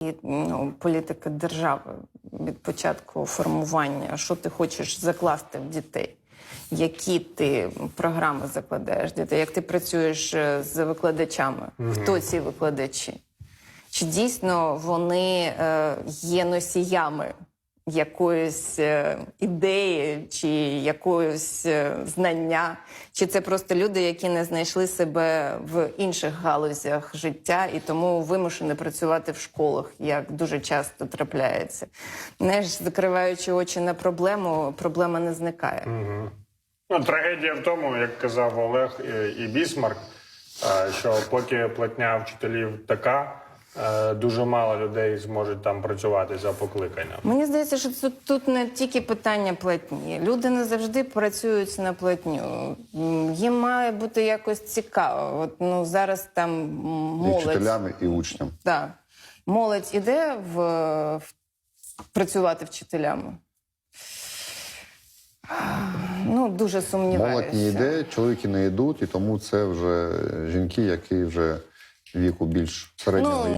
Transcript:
І, ну, політика держави від початку формування, що ти хочеш закласти в дітей, які ти програми закладаєш дітей, як ти працюєш е, з викладачами, хто ці викладачі? Чи дійсно вони е, є носіями якоїсь е, ідеї чи якоїсь е, знання? Чи це просто люди, які не знайшли себе в інших галузях життя і тому вимушені працювати в школах, як дуже часто трапляється? Знаєш, закриваючи очі на проблему, проблема не зникає. Ну, трагедія в тому, як казав Олег і- і Бісмарк, е, що поки платня вчителів така, е, дуже мало людей зможуть там працювати за покликанням. Мені здається, що тут, тут не тільки питання платні. Люди не завжди працюють на платню. Їм має бути якось цікаво. От ну зараз там м, І молодь вчителям, і учням. Так. Молодь іде в, в працювати вчителями. Ну, дуже сумніваюся. Молодь не йде, чоловіки не йдуть, і тому це вже жінки, які вже віку більш середнього. Ну,